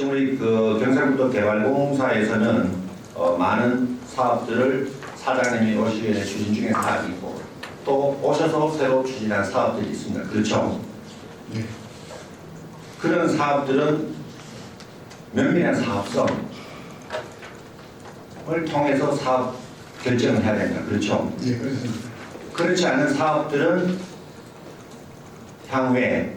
지금 우리 그 경상북도 개발공사에서는 어, 많은 사업들을 사장님이 오시기 전에 추진 중에 사업이 있고 또 오셔서 새로 추진한 사업들이 있습니다. 그렇죠? 네. 그런 사업들은 면밀한 사업성을 통해서 사업 결정을 해야 됩니다. 그렇죠? 예, 그렇습니다. 그렇지 않은 사업들은 향후에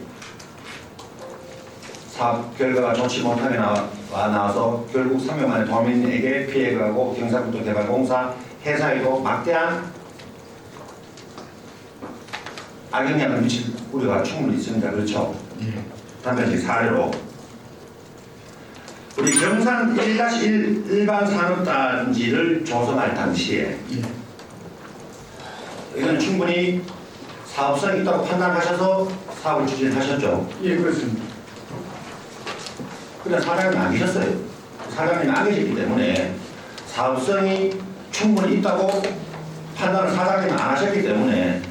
사업 결과가 좋지 못하게 나와, 와 나와서 결국 3년 만에 도민에게 피해가 가고 경상북도 개발공사 회사에도 막대한 악영향을 미칠 우려가 충분히 있습니다. 그렇죠? 예. 단편지 사례로 우리 경산 1-1 일반 산업단지를 조성할 당시에 예. 이건 충분히 사업성이 있다고 판단하셔서 사업을 추진하셨죠. 예, 그렇습니다. 안 계셨어요. 사장님이 안 계셨기 때문에 사업성이 충분히 있다고 판단을 사장님이 안 하셨기 때문에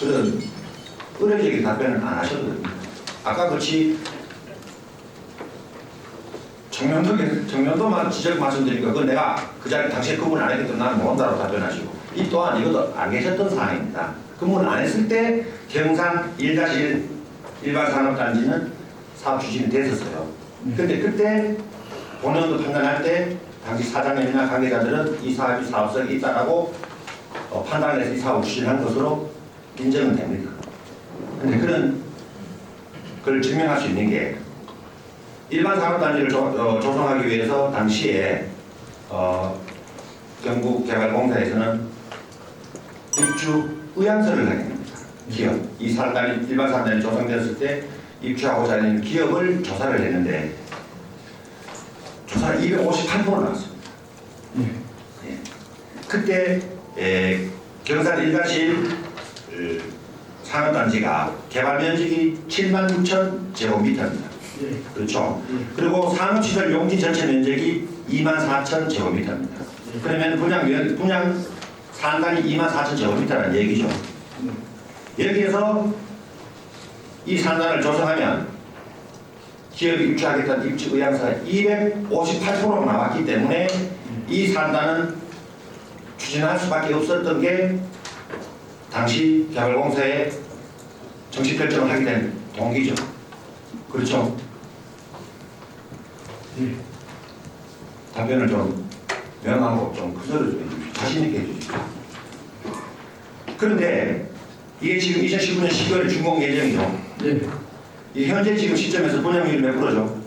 그런 의례적인 답변을 안 하셨거든요. 아까 그렇지 정면도 정면도만 지적 말씀드리니까 그 내가 그 자리 당시에 그분 안 했기 때문에 나는 모른다고 답변하시고 이 또한 이것도 안 계셨던 사안입니다. 그분을 안 했을 때 경산 1-1 일반 산업단지는 사업 추진이 됐었어요. 근데 그때 본연도 판단할 때 당시 사장님이나 관계자들은 이 사업이 사업성이 있다라고 어, 판단을 해서 이 사업을 추진한 것으로 인정은 됩니다. 근데 그런 그걸 증명할 수 있는 게 일반 산업단지를 조, 어, 조성하기 위해서 당시에 어, 경북개발공사에서는 입주 의향서를 됩니다. 기업 이 산단이 일반 산단이 조성되었을 때 입주하고자 하는 기업을 조사를 했는데 조사가 258% 나왔습니다. 예. 예. 그때 에, 경산 1-1 그, 산업단지가 개발 면적이 7만 6천 제곱미터입니다. 예. 그렇죠. 예. 그리고 산업시설 용지 전체 면적이 2만 4천 제곱미터입니다. 그러면 분양 면 분양 산단이 2만 4천 제곱미터라는 얘기죠. 여기에서 이 산단을 조성하면 기업이 입주하겠다는 입주 의향서가 258%가 나왔기 때문에 이 산단은 추진할 수밖에 없었던 게 당시 개발공사에 정식 결정을 하게 된 동기죠. 그렇죠. 예. 답변을 좀 명하고 좀 구설을 좀 해주십시오. 자신 있게 해주십시오. 그런데 이게 지금 2019년 12월에 준공 예정이죠. 예. 이 현재 지금 시점에서 분양률이 몇 프로죠?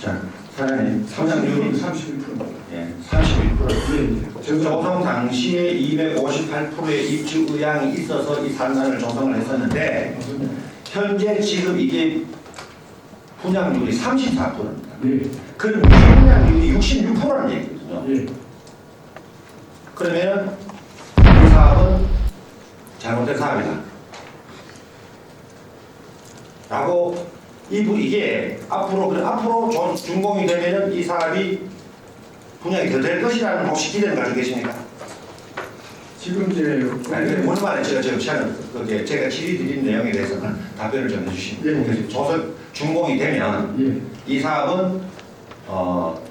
자, 사장님, 분양률이 31%. 예, 31%. 예, 예. 조성 당시에 258%의 입주 의향이 있어서 이 산단을 조성을 했었는데. 현재 지금 이게 분양률이 34%입니다. 예. 그럼 분양률이 66%라는 얘기거든요. 예. 그러면 이 사업은 잘못된 사업이다. 라고 이부 이게 앞으로 그 앞으로 전- 준공이 되면은 이 사업이 분양이 더될 것이라는 혹시 기대는 가지고 계십니까? 지금 이제 아니, 오늘 말에 제가 지금 시간을 그게 제가 질의 드린 내용에 대해서는 답변을 좀 해주시면 예. 그래서 조선 준공이 되면 예. 이 사업은 어,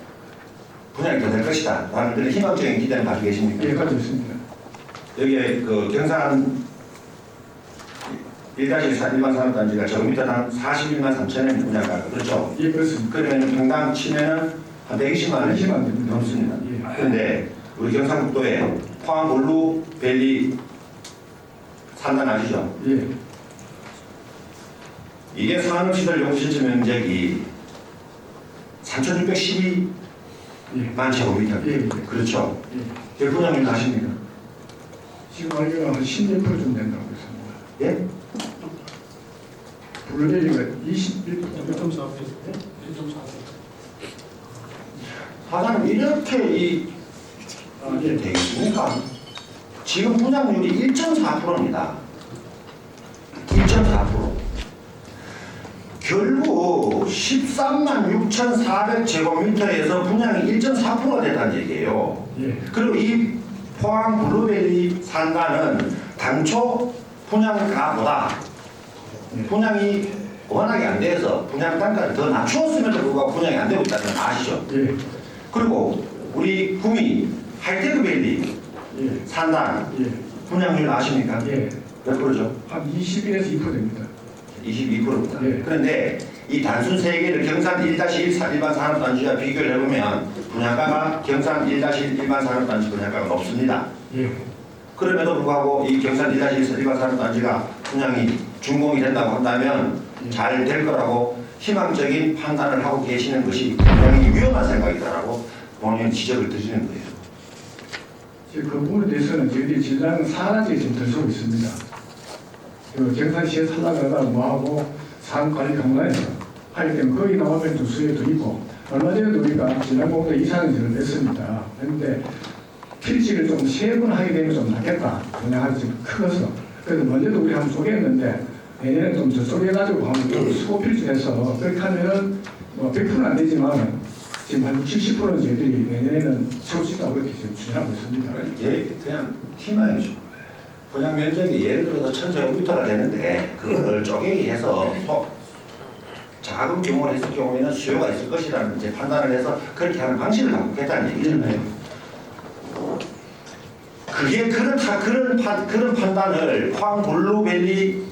분양이 더 될 것이다 라는 그런 희망적인 기대는 가지고 계십니까? 예, 가지고 있습니다. 여기에 그 경산 일가지 일반 산업단지가 제곱미터당 41만 3천 원 분양가 그렇죠? 예, 그렇습니다. 그러면 평당 치면은 한 120만 원이 120만 원. 넘습니다. 예. 그런데 우리 경상북도에 포항 블루밸리 산단 아시죠? 예. 이게 산업시설 용실지 면적이 3,612 만 예. 제곱미터. 예. 예. 그렇죠. 예. 그 분양률 아십니까? 지금 알기로는 한 16%좀 된다고 했습니다. 예? 블루베리가 21%. 1.4%. 1.4%. 사장님 이렇게 이 아, 이게 예. 되겠습니까? 지금 분양률이 1.4%입니다. 1.4%. 결국 13만 6,400 제곱미터에서 분양이 1.4%가 됐다는 얘기예요. 예. 그리고 이 포항 블루베리 산단은 당초 분양가보다 예. 분양이 워낙에 안 돼서 분양 단가를 더 낮추었음에도 불구하고 분양이 안 되고 있다는 건 아시죠? 예, 그리고 우리 구미 하이테크밸리 예, 산단 예, 분양률 아십니까? 예. 몇 프로죠? 한 21에서 2% 됩니다. 22%입니다. 예. 그런데 이 단순 세 개를 경산 1-1 일반 산업단지와 비교를 해보면 분양가가 경산 1-1 일반 산업단지 분양가가 높습니다. 예, 그럼에도 불구하고 이 경산 1-1 일반 산업단지가 분양이 준공이 된다고 한다면 잘 될 거라고 희망적인 판단을 하고 계시는 것이 굉장히 위험한 생각이다라고 본인 지적을 드리는 거예요. 지금 그 부분에 대해서는 저희들이 진단은 사단지에 지금 들어서고 있습니다. 그 경산시에 살라가다 뭐하고 산관리 강단에서 하기 때문에 거기 나오면 또 수혜도 있고 얼마 전에도 우리가 진단공사 이사는지를 냈습니다. 그런데 필지를 좀 세분하게 되면 좀 낫겠다. 분양하기 좀 커서. 그래서 먼저도 우리 한번 소개했는데 내년에 좀 저쪽에 가지고 한번 좀 수고 필지 해서 그렇게 하면은 뭐 100%는 안 되지만 지금 한 60, 70%는 저희들이 내년에는 채울 수 있다고 그렇게 지금 추진하고 있습니다. 예, 그냥 희망이죠. 분양 면적이 예를 들어서 1,400m가 되는데 그걸 쪼개기 해서 소- 작은 규모로 했을 경우에는 수요가 있을 것이라는 이제 판단을 해서 그렇게 하는 방식을 바꾸겠다는 얘기잖아요. 그게 그렇다 그런 판 그런 판단을 포항 블루밸리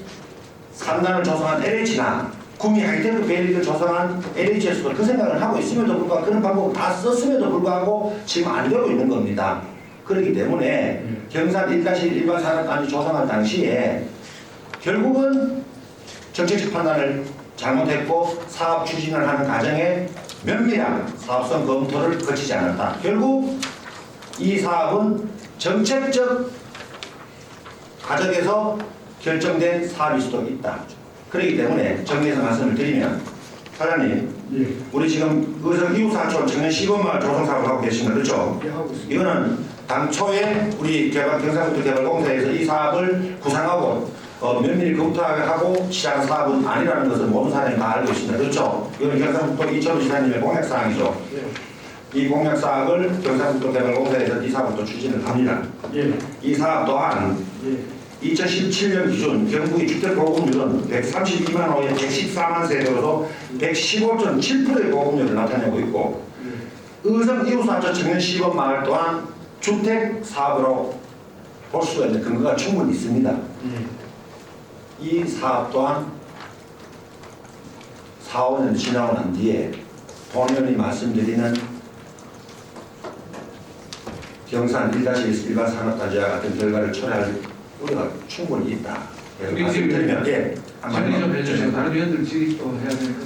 3단을 조성한 LH나 구미 하이테크 밸리를 조성한 LH에서도 그 생각을 하고 있음에도 불구하고 그런 방법을 다 썼음에도 불구하고 지금 안 되고 있는 겁니다. 그렇기 때문에 경산 1-1 일반 산업단지 조성한 당시에 결국은 정책적 판단을 잘못했고 사업 추진을 하는 과정에 면밀한 사업성 검토를 거치지 않았다. 결국 이 사업은 정책적 과정에서 결정된 사업일 수도 있다. 그렇기 때문에 정리해서 말씀을 드리면 사장님, 예, 우리 지금 의성 이웃사촌 청년 시범마을 조성 사업을 하고 계신 거 그렇죠? 예, 하고 있습니다. 이거는 당초에 우리 개발 경상북도 개발공사에서 이 사업을 구상하고 어, 면밀히 검토하고 시작한 사업은 아니라는 것을 모든 사람이 다 알고 있습니다. 그렇죠? 이거는 경상북도 이철우 지사님의 공약 사항이죠. 예, 이 공약 사업을 경상북도 개발공사에서 이 사업을 또 추진을 합니다. 예, 이 사업 또한 예, 2017년 기준 경북의 주택 보급률은 132만 호에 114만 세대로서 115.7%의 보급률을 나타내고 있고 의성 이웃사촌 청년 시범 마을 또한 주택 사업으로 볼 수가 있는 근거가 충분히 있습니다. 예, 이 사업 또한 4, 5년 지나고 난 뒤에 본연이 말씀드리는 경산 1-1 일반 산업단지와 같은 결과를 초래할 우리가 충분히 있다. 그래서 말씀드리면 예, 정리 좀 해주세요. 주세요. 다른 위원들 질의 또 해야 되니까.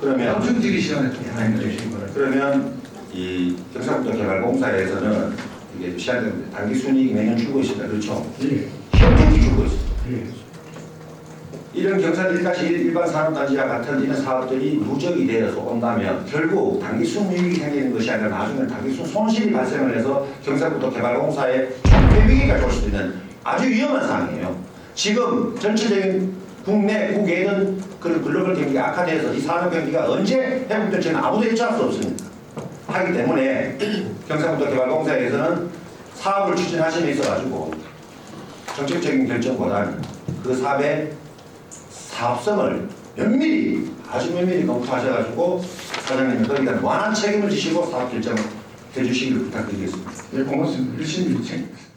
그러면 엄청 질의 시간에 좀 예, 해주시기 바랍니다. 그러면 이 경상북도 개발공사에서는 이게 시한 단기 순이익이 매년 주고 있습니다. 그렇죠? 예, 현금이 주고 있습니다. 예, 이런 1-1 일반 산업단지와 같은 이런 사업들이 누적이 되어서 온다면 결국 단기 순 이익이 생기는 것이 아니라 나중에 단기 순 손실이 발생을 해서 경상북도 개발공사에 총폐 위기가 올 수도 있는 아주 위험한 상황이에요. 지금 전체적인 국내 국외는 그런 글로벌 경기가 악화돼서 이 산업 경기가 언제 회복될지는 아무도 예측할 수 없습니다. 하기 때문에 경상북도 개발공사에서는 사업을 추진하심에 있어가지고 정책적인 결정보다는 그 사업의 사업성을 면밀히 아주 면밀히 검토하셔가지고 사장님이 거기다 완한 책임을 지시고 사업 결정을 해주시기를 부탁드리겠습니다. 예, 고맙습니다. 열심히 챙기겠습니다.